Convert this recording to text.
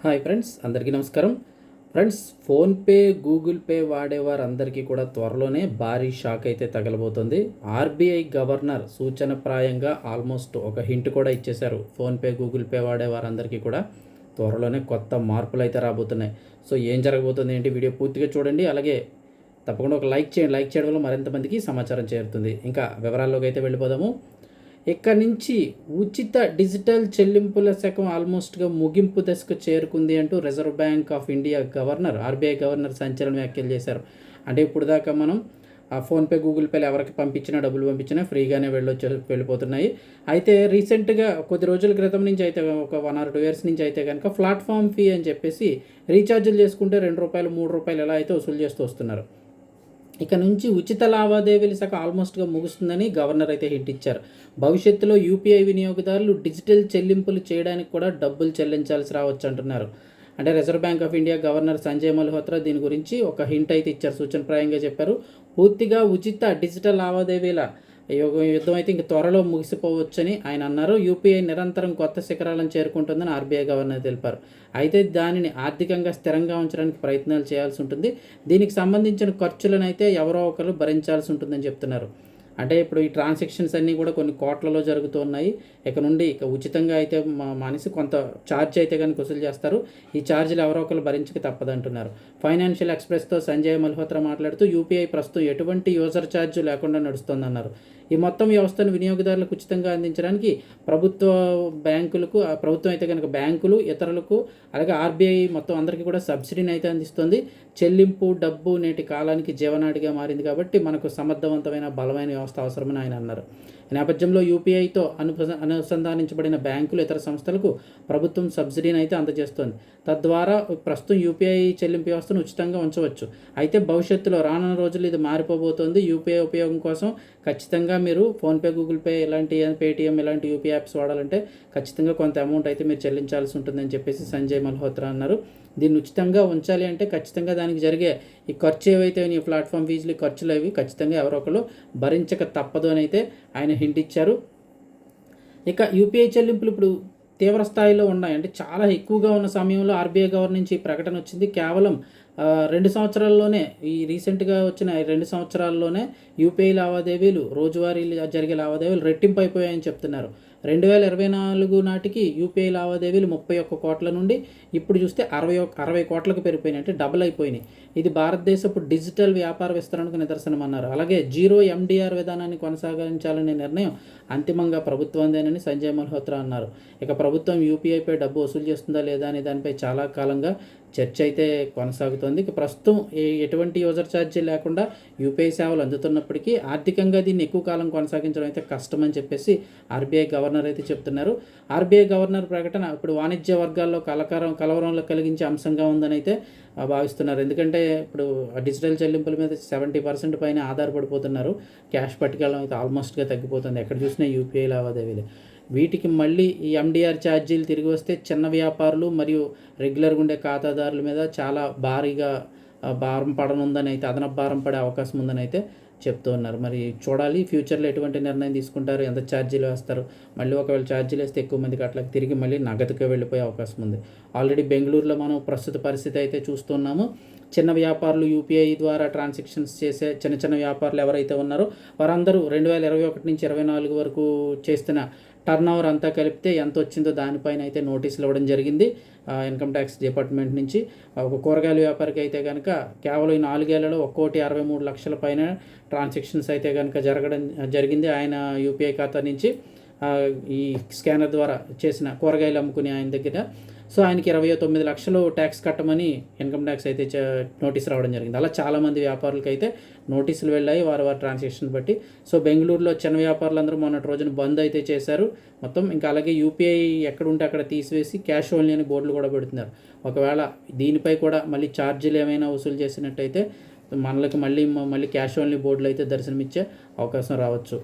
Hi friends అందరికీ నమస్కారం. Friends PhonePe Google pay వాడేవారు అందరికీ కూడా త్వరలోనే భారీ షాక్ అయితే తగలబోతుంది. ఆర్బీఐ గవర్నర్ సూచనప్రాయంగా ఆల్మోస్ట్ ఒక హింట్ కూడా ఇచ్చేశారు. ఫోన్పే గూగుల్ పే వాడేవారందరికీ కూడా త్వరలోనే కొత్త మార్పులు అయితే రాబోతున్నాయి. సో ఏం జరగబోతుంది ఏంటి వీడియో పూర్తిగా చూడండి. అలాగే తప్పకుండా ఒక లైక్ చేయండి. లైక్ చేయడం వల్ల మరింత మందికి సమాచారం చేరుతుంది. ఇంకా వివరాల్లోకి అయితే వెళ్ళిపోదాము. ఇక్కడి నుంచి ఉచిత డిజిటల్ చెల్లింపుల శకం ఆల్మోస్ట్గా ముగింపు దశకు చేరుకుంది అంటూ reserve bank of India governor RBI governor సంచలన వ్యాఖ్యలు చేశారు. అంటే ఇప్పుడు దాకా మనం ఆ ఫోన్పే గూగుల్ పేలు ఎవరికి పంపించినా డబ్బులు పంపించినా ఫ్రీగానే వెళ్ళొచ్చు వెళ్ళిపోతున్నాయి. అయితే రీసెంట్గా కొద్ది రోజుల క్రితం నుంచి అయితే ఒక వన్ ఆర్ టూ ఇయర్స్ నుంచి అయితే కనుక ప్లాట్ఫామ్ ఫీ అని చెప్పేసి రీఛార్జీలు చేసుకుంటే రెండు రూపాయలు మూడు రూపాయలు ఎలా అయితే వసూలు చేస్తూ వస్తున్నారు. ఇక నుంచి ఉచిత లావాదేవీల శాఖ ఆల్మోస్ట్గా ముగుస్తుందని గవర్నర్ అయితే హింట్ ఇచ్చారు. భవిష్యత్తులో యూపీఐ వినియోగదారులు డిజిటల్ చెల్లింపులు చేయడానికి కూడా డబ్బులు చెల్లించాల్సి రావచ్చు అంటున్నారు. అంటే reserve bank of India governor Sanjay Malhotra దీని గురించి ఒక హింట్ అయితే ఇచ్చారు. సూచనప్రాయంగా చెప్పారు. పూర్తిగా ఉచిత డిజిటల్ లావాదేవీల యుద్ధం అయితే ఇంక త్వరలో ముగిసిపోవచ్చని ఆయన అన్నారు. యూపీఐ నిరంతరం కొత్త శిఖరాలను చేరుకుంటుందని ఆర్బీఐ గవర్నర్ తెలిపారు. అయితే దానిని ఆర్థికంగా స్థిరంగా ఉంచడానికి ప్రయత్నాలు చేయాల్సి ఉంటుంది. దీనికి సంబంధించిన ఖర్చులను అయితే ఎవరో ఒకరు భరించాల్సి ఉంటుందని చెప్తున్నారు. అంటే ఇప్పుడు ఈ ట్రాన్సాక్షన్స్ అన్నీ కూడా కొన్ని కోట్లలో జరుగుతూ ఉన్నాయి. ఇక నుండి ఇక ఉచితంగా అయితే మా మనిషి కొంత ఛార్జ్ అయితే కానీ వసూలు చేస్తారు. ఈ ఛార్జీలు ఎవరో ఒకరు భరించక తప్పదంటున్నారు. ఫైనాన్షియల్ ఎక్స్ప్రెస్తో సంజయ్ మల్హోత్రా మాట్లాడుతూ యూపీఐ ప్రస్తుతం ఎటువంటి యూజర్ ఛార్జ్ లేకుండా నడుస్తోందన్నారు. ఈ మొత్తం వ్యవస్థను వినియోగదారులకు ఉచితంగా అందించడానికి ప్రభుత్వ బ్యాంకులకు ప్రభుత్వం అయితే కనుక బ్యాంకులు ఇతరులకు అలాగే ఆర్బీఐ మొత్తం అందరికీ కూడా సబ్సిడీని అయితే అందిస్తుంది. చెల్లింపు డబ్బు నేటి కాలానికి జీవనాడిగా మారింది కాబట్టి మనకు సమర్థవంతమైన బలమైన సంస్థ అవసరమని ఆయన అన్నారు. ఈ నేపథ్యంలో యూపీఐతో అను అనుసంధానించబడిన బ్యాంకులు ఇతర సంస్థలకు ప్రభుత్వం సబ్సిడీని అయితే అందజేస్తోంది. తద్వారా ప్రస్తుతం యూపీఐ చెల్లింపు వ్యవస్థను ఉచితంగా ఉంచవచ్చు. అయితే భవిష్యత్తులో రానున్న రోజుల్లో ఇది మారిపోబోతోంది. యూపీఐ ఉపయోగం కోసం ఖచ్చితంగా మీరు ఫోన్పే గూగుల్ పే ఇలాంటి పేటీఎం ఇలాంటి యూపీఐ యాప్స్ వాడాలంటే ఖచ్చితంగా కొంత అమౌంట్ అయితే మీరు చెల్లించాల్సి ఉంటుందని చెప్పేసి సంజయ్ మల్హోత్రా అన్నారు. దీన్ని ఉచితంగా ఉంచాలి అంటే ఖచ్చితంగా దానికి జరిగే ఈ ఖర్చు ఏవైతే ఈ ప్లాట్ఫామ్ ఫీజులు ఖర్చులు అవి ఖచ్చితంగా ఎవరో ఒకరు భరించక తప్పదు అని అయితే ఆయన హింట్ ఇచ్చారు. ఇక యూపీఐ చెల్లింపులు ఇప్పుడు తీవ్ర స్థాయిలో ఉన్నాయి. అంటే చాలా ఎక్కువగా ఉన్న సమయంలో ఆర్బీఐ గవర్నర్ నుంచి ప్రకటన వచ్చింది. కేవలం రెండు సంవత్సరాల్లోనే ఈ రీసెంట్గా వచ్చిన రెండు సంవత్సరాల్లోనే యూపీఐ లావాదేవీలు రోజువారీ జరిగే లావాదేవీలు రెట్టింపు అయిపోయాయని చెప్తున్నారు. రెండు వేల ఇరవై నాలుగు నాటికి యూపీఐ లావాదేవీలు ముప్పై ఒక్క కోట్ల నుండి ఇప్పుడు చూస్తే అరవై ఒక అరవై కోట్లకు పెరిగిపోయినాయి అంటే డబుల్ అయిపోయినాయి. ఇది భారతదేశపు డిజిటల్ వ్యాపార విస్తరణకు నిదర్శనం అన్నారు అలాగే జీరో ఎండిఆర్ విధానాన్ని కొనసాగించాలనే నిర్ణయం అంతిమంగా ప్రభుత్వందేనని సంజయ్ మల్హోత్రా అన్నారు. ఇక ప్రభుత్వం యూపీఐపై డబ్బు వసూలు చేస్తుందా లేదా అనే దానిపై చాలా కాలంగా చర్చ అయితే కొనసాగుతోంది. ఇక ప్రస్తుతం ఏ- ఎటువంటి యూజర్ ఛార్జీ లేకుండా యూపీఐ సేవలు అందుతున్నప్పటికీ ఆర్థికంగా దీన్ని ఎక్కువ కాలం కొనసాగించడం అయితే కష్టమని చెప్పేసి ఆర్బీఐ గవర్నర్ అయితే చెప్తున్నారు. ఆర్బీఐ గవర్నర్ ప్రకటన ఇప్పుడు వాణిజ్య వర్గాల్లో కలకరం కలవరంలో కలిగించే అంశంగా ఉందని అయితే భావిస్తున్నారు. ఎందుకంటే ఇప్పుడు డిజిటల్ చెల్లింపుల మీద సెవెంటీ పర్సెంట్ పైన ఆధారపడిపోతున్నారు. క్యాష్ పట్టుకెళ్ళడం అయితే ఆల్మోస్ట్గా తగ్గిపోతుంది. ఎక్కడ చూసినా యూపీఐ లావాదేవీలు. వీటికి మళ్ళీ ఈ ఎండిఆర్ ఛార్జీలు తిరిగి వస్తే చిన్న వ్యాపారులు మరియు రెగ్యులర్గా ఉండే ఖాతాదారుల మీద చాలా భారీగా భారం పడనుందని అయితే అదనపు భారం పడే అవకాశం ఉందని అయితే చెప్తూ ఉన్నారు. మరి చూడాలి ఫ్యూచర్లో ఎటువంటి నిర్ణయం తీసుకుంటారు ఎంత ఛార్జీలు వేస్తారు. మళ్ళీ ఒకవేళ ఛార్జీలు వేస్తే ఎక్కువ మందికి అట్లా తిరిగి మళ్ళీ నగదుకే వెళ్ళిపోయే అవకాశం ఉంది. ఆల్రెడీ బెంగళూరులో మనం ప్రస్తుత పరిస్థితి అయితే చూస్తున్నాము చిన్న వ్యాపారులు యూపీఐ ద్వారా ట్రాన్సాక్షన్స్ చేసే చిన్న చిన్న వ్యాపారులు ఎవరైతే ఉన్నారో వారందరూ రెండు వేల ఇరవై ఒకటి నుంచి ఇరవై నాలుగు వరకు చేస్తున్న టర్న్ ఓవర్ అంతా కలిపితే ఎంత వచ్చిందో దానిపైన అయితే నోటీసులు ఇవ్వడం జరిగింది. ఇన్కమ్ ట్యాక్స్ డిపార్ట్మెంట్ నుంచి. ఒక కూరగాయల వ్యాపారికి అయితే కనుక కేవలం ఈ నాలుగేళ్ళలో ఒక్కోటి అరవై మూడు లక్షల పైన ట్రాన్సాక్షన్స్ అయితే కనుక జరగడం జరిగింది. ఆయన యూపీఐ ఖాతా నుంచి. ఈ స్కానర్ ద్వారా చేసిన కూరగాయలు అమ్ముకునే ఆయన దగ్గర. సో ఆయనకి ఇరవై తొమ్మిది లక్షలు ట్యాక్స్ కట్టమని ఇన్కమ్ ట్యాక్స్ అయితే నోటీస్ రావడం జరిగింది. అలా చాలామంది వ్యాపారులకి అయితే నోటీసులు వెళ్ళాయి వారి వారి ట్రాన్సాక్షన్ బట్టి. సో బెంగళూరులో చిన్న వ్యాపారులందరూ మొన్నటి రోజున బంద్ అయితే చేశారు. మొత్తం ఇంకా అలాగే యూపీఐ ఎక్కడుంటే అక్కడ తీసివేసి క్యాష్ ఓన్లీ అని బోర్డులు కూడా పెడుతున్నారు. ఒకవేళ దీనిపై కూడా మళ్ళీ ఛార్జీలు ఏమైనా వసూలు చేసినట్టయితే మనలకు మళ్ళీ మళ్ళీ క్యాష్ ఓన్లీ బోర్డులు అయితే దర్శనమిచ్చే అవకాశం రావచ్చు.